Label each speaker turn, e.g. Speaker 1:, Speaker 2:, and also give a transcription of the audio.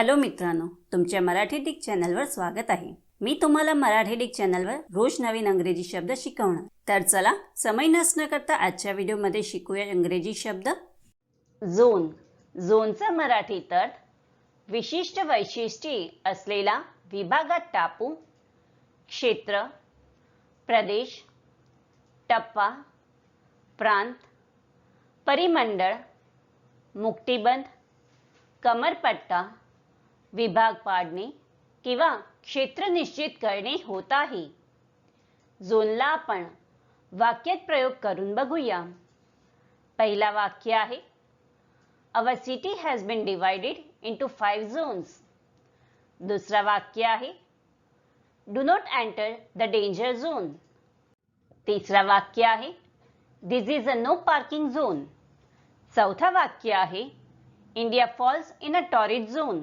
Speaker 1: Hello मित्रांनो तुमच्या Marathi Dick चॅनलवर स्वागत आहे. मी तुम्हाला मराठी डिक चॅनलवर रोज नवीन अंग्रेजी शब्द शिकवणार. तर चला समय नसणं करता आजच्या व्हिडिओमध्ये शिकूया इंग्रजी शब्द. झोन. झोनचा मराठी तट विशिष्ट वैशिष्ट्ये असलेला विभागात टापू क्षेत्र प्रदेश टप्पा प्रांत परिमंडळ मुक्तिबंध कमरपट्टा विभाग पाडणे किंवा क्षेत्र निश्चित करणे होत आहे झोनला आपण वाक्यात प्रयोग करून बघूया. पहिला वाक्य आहे our city has been divided into five zones दुसरा वाक्य आहे do not enter the danger zone तिसरा वाक्य आहे this is a no parking zone चौथा वाक्य आहे India falls in a torrid zone